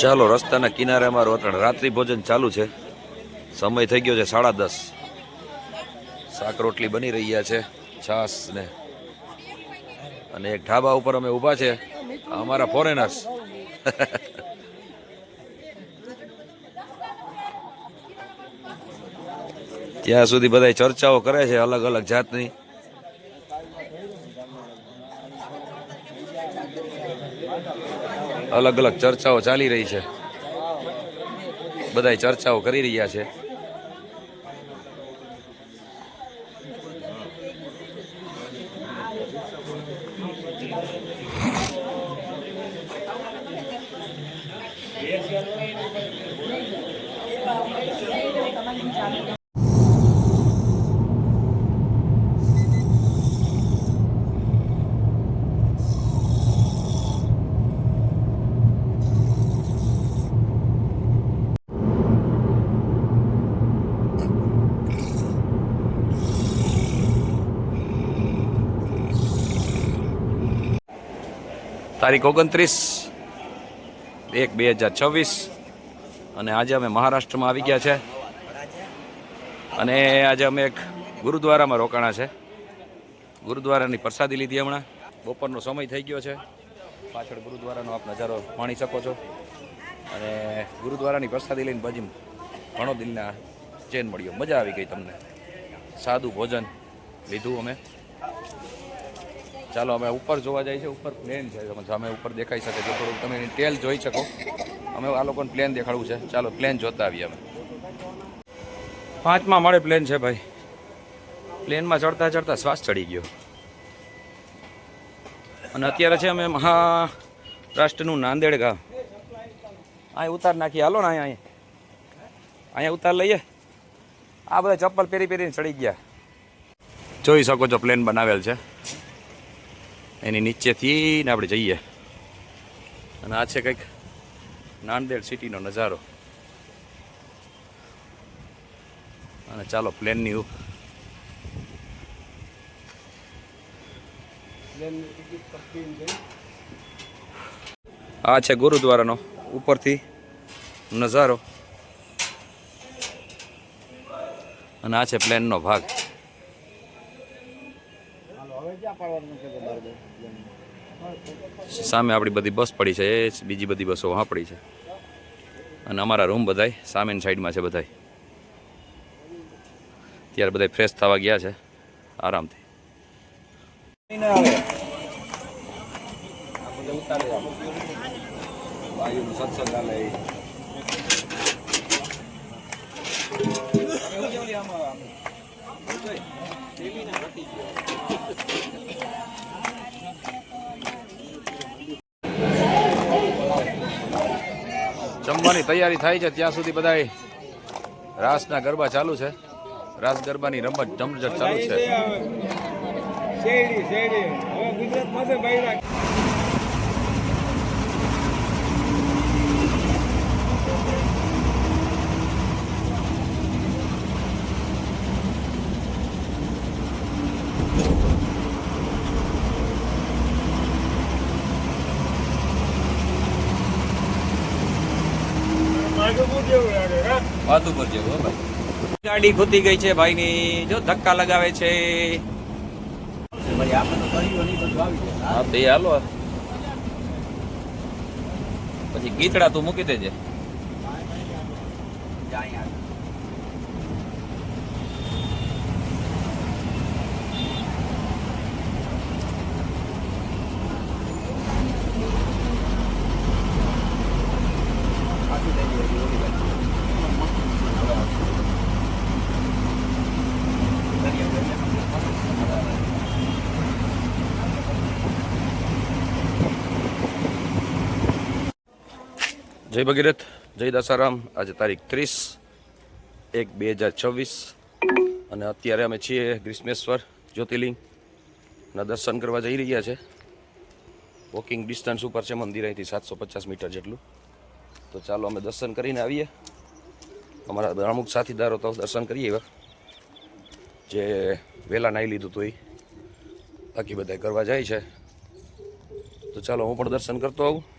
ચાલો, રસ્તાના કિનારે અમારું અટણ રાત્રિ ભોજન ચાલુ છે. સમય થઈ ગયો છે સાડા દસ. શાક રોટલી બની રહ્યા છે, છાસ ને. અને એક ઢાબા ઉપર અમે ઊભા છે, અમારા ફોરેનર્સ ત્યાં સુધી બધા ચર્ચાઓ કરે છે અલગ અલગ જાતની. અલગ અલગ ચર્ચાઓ ચાલી રહી છે. બધા ચર્ચાઓ કરી રહ્યા છે. તારીખ ઓગણત્રીસ, એક બે હજાર છવ્વીસ. અને આજે અમે મહારાષ્ટ્રમાં આવી ગયા છે. અને આજે અમે એક ગુરુદ્વારામાં રોકાણા છે. ગુરુદ્વારાની પ્રસાદી લીધી હમણાં. બપોરનો સમય થઈ ગયો છે. પાછળ ગુરુદ્વારાનો આપ નજારો માણી શકો છો. અને ગુરુદ્વારાની પ્રસાદી લઈને પછી ઘણો દિલના ચેન મળ્યો. મજા આવી ગઈ તમને. સાદું ભોજન લીધું અમે. ચાલો, અમે ઉપર જોવા જાય છે, ઉપર પ્લેન છે તમે સામે ઉપર દેખાઈ શકે છે. થોડુંક તમે એની ટેલ જોઈ શકો. અમે આ લોકોને પ્લેન દેખાડવું છે. ચાલો પ્લેન જોતા આવીએ અમે. પાંચમાં મળે પ્લેન છે ભાઈ. પ્લેનમાં ચડતા ચડતા શ્વાસ ચડી ગયો. અને અત્યારે છે અમે મહારાષ્ટ્રનું નાંદેડ ગામ અહીં ઉતાર નાખીએ. હાલો ને અહીંયા અહીંયા. અહીંયા ઉતાર લઈએ. આ બધા ચપ્પલ પહેરી પહેરીને ચડી ગયા. જોઈ શકો છો પ્લેન બનાવેલ છે. એની નીચેથી ને આપણે જઈએ. અને આ છે કંઈક નાંદેડ સિટીનો નજારો. અને ચાલો પ્લેનની ઉપ- આ છે ગુરુદ્વારાનો ઉપરથી નજારો. અને આ છે પ્લેનનો ભાગ. સામે આપણી બધી બસ પડી છે, એ બીજી બધી બસો વहाँ પડી છે. અને અમારા રૂમ બધાય સામેની સાઈડમાં છે બધાય. ત્યારે બધાય ફ્રેશ થવા ગયા છે, આરામથી. જમવાની તૈયારી થાય છે ત્યાં સુધી બધાય રાસના ગરબા ચાલુ છે. રાસ ગરબાની રમત જમઝટ ચાલુ છે. લાગે ઉપર જેવું ભાઈ. ગાડી ખૂતી ગઈ છે ભાઈની. જો ધક્કા લગાવે છે. હા તે હાલો. પછી ગીતડા તું મૂકી દેજે. જય ભગીરથ, જય દાસારામ. આજે તારીખ ત્રીસ એક બે હજાર છવ્વીસ અને અત્યારે અમે છીએ ગ્રીષ્મેશ્વર જ્યોતિર્લિંગના દર્શન કરવા જઈ રહ્યા છે. વોકિંગ ડિસ્ટન્સ ઉપર છે મંદિર, અહીંથી સાતસો પચાસ મીટર જેટલું. તો ચાલો અમે દર્શન કરીને આવીએ. અમારા અમુક સાથીદારો તો દર્શન કરીએ એવા જે વહેલા નાહી લીધું હતું એ. બાકી બધા કરવા જાય છે. તો ચાલો હું પણ દર્શન કરતો આવું.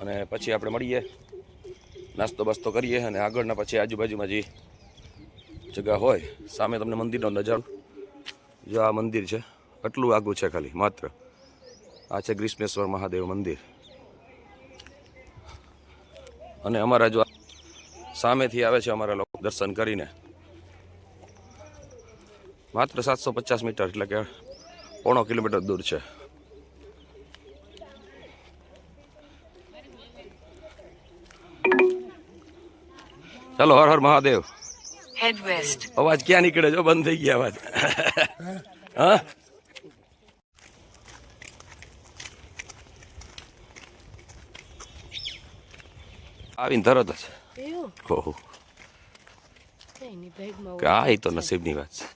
અને પછી આપણે મળીએ. નાસ્તો બાસ્તો કરીએ અને આગળના પછી આજુબાજુમાં જે જગ્યા હોય, સામે તમને મંદિરનો નજારો. જો આ મંદિર છે, આટલું આગું છે ખાલી, માત્ર. આ છે ગ્રીષ્મેશ્વર મહાદેવ મંદિર. અને અમારા જો સામેથી આવે છે અમારા લોકો દર્શન કરીને. માત્ર સાતસો પચાસ મીટર, એટલે કે પોણો કિલોમીટર દૂર છે. ચાલો હર હર મહાદેવ. હેડ વેસ્ટ અવાજ ક્યાં નીકળે જો બંધ થઈ ગયા અવાજ. હા? આવીને તરત જ. ઓહો આ ઈ તો નસીબની વાત છે.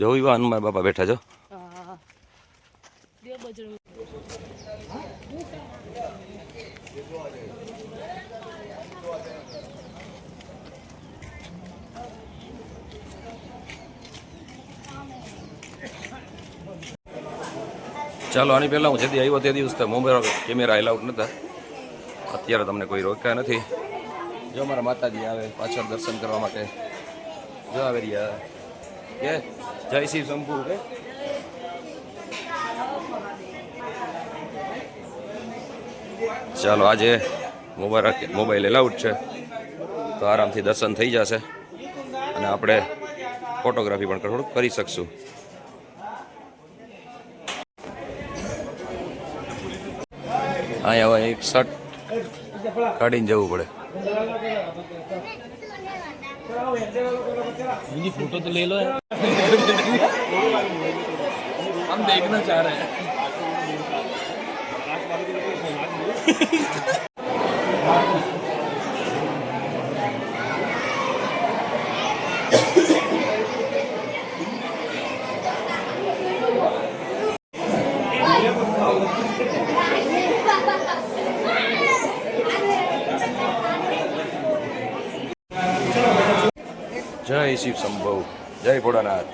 જો એવા હનુમાન બાપા બેઠા જો હા. બજરંગ ચાલો, આની પહેલાં હું જેથી આવ્યો તે દિવસ તો મોબાઈલ કેમેરા એલાઉટ નહોતા અત્યારે તમને કોઈ રોક્યા નથી. જો મારા માતાજી આવે પાછળ દર્શન કરવા માટે. જો આવે રહ્યા કે? જય શ્રી શંભુ કે? ચાલો, આજે મોબાઈલ મોબાઈલ એલાઉડ છે. તો આરામથી દર્શન થઈ જશે. અને આપણે ફોટોગ્રાફી પણ થોડુંક કરી શકશું. અહીંયા હવે એક શર્ટ કાઢીને જવું પડે બીજી ફોટો તો ले लो हम देखना चाह रहे हैं જય શિવ સંભવ, જય ભોળાનાથ.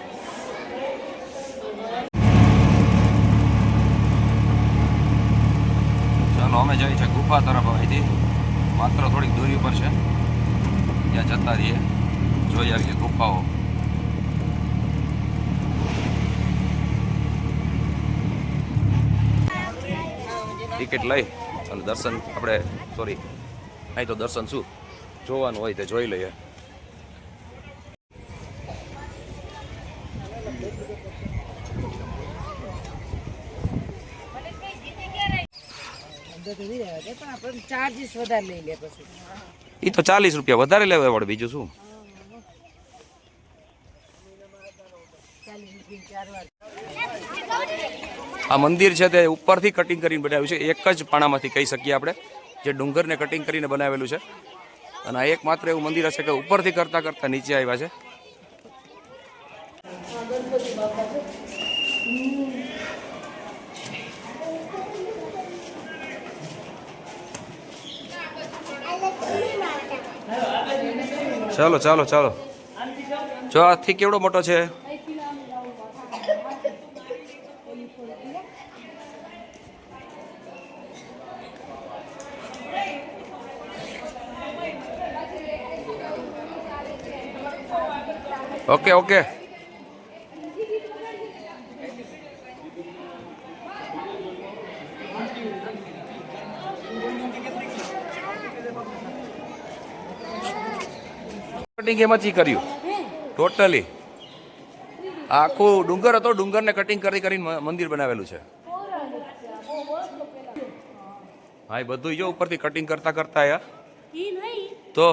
ચાલો, અમે જઈએ છે ગુફા તરફ અહીંથી. માત્ર થોડીક દૂરી ઉપર છે. ત્યાં જતા રહીએ. જોઈ આવીએ ગુફાઓ. ટિકિટ લઈ અને દર્શન, આપણે સોરી અહીં તો દર્શન શું? જોવાનું હોય તે જોઈ લઈએ. ચાર્જીસ વધારે લઈ લે પછી. એ તો ચાલીસ રૂપિયા વધારે લેવા પડે બીજું શું? આ મંદિર છે તે ઉપરથી કટિંગ કરીને બનાવ્યું છે એક જ પાણામાંથી કહી શકીએ આપણે જે ડુંગરને કટિંગ કરીને બનાવેલું છે. અને આ એક માત્ર એવું મંદિર હશે કે ઉપરથી કરતાં કરતાં નીચે આવ્યા છે. ચાલો ચાલો ચાલો. જો આથી કેવડો મોટો છે? Okay okay. કટિંગ એમાંથી કર્યું? ટોટલી આખું ડુંગર હતો ડુંગરને કટિંગ કરી કરીને મંદિર બનાવેલું છે. હા એ બધું જો ઉપરથી કટિંગ કરતા કરતા આયા. તો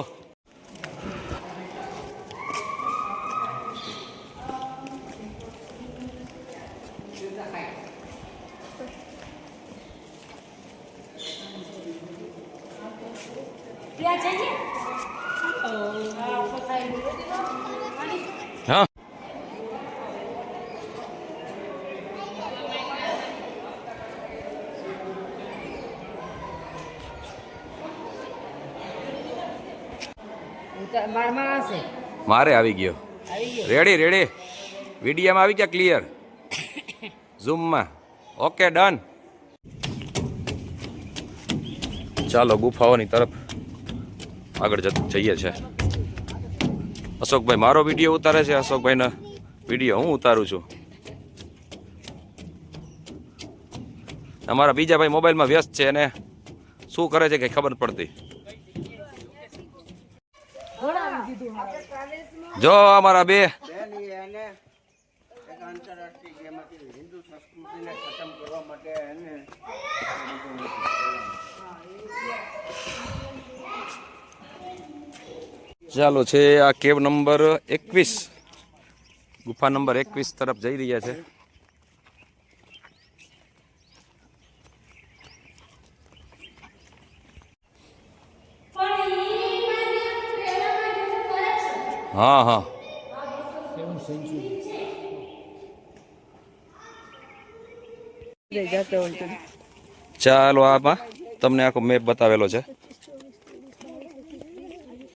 મારે આવી ગયો. રેડી રેડી વિડીયામાં આવી ગયા ક્લિયર ઝૂમમાં ઓકે ડન ચાલો ગુફાઓની તરફ આગળ જઈએ છે. અશોકભાઈ મારો વીડિયો ઉતારે છે. અશોકભાઈનો વીડિયો હું ઉતારું છું. અમારા બીજા ભાઈ મોબાઈલમાં વ્યસ્ત છે અને શું કરે છે કંઈ ખબર પડતી. જો અમારા બે. ચાલો છે આ કેવ નંબર એકવીસ. ગુફા નંબર એકવીસ તરફ જઈ રહ્યા છે. હા હા. ચાલો આમાં તમને આખો મેપ બતાવેલો છે.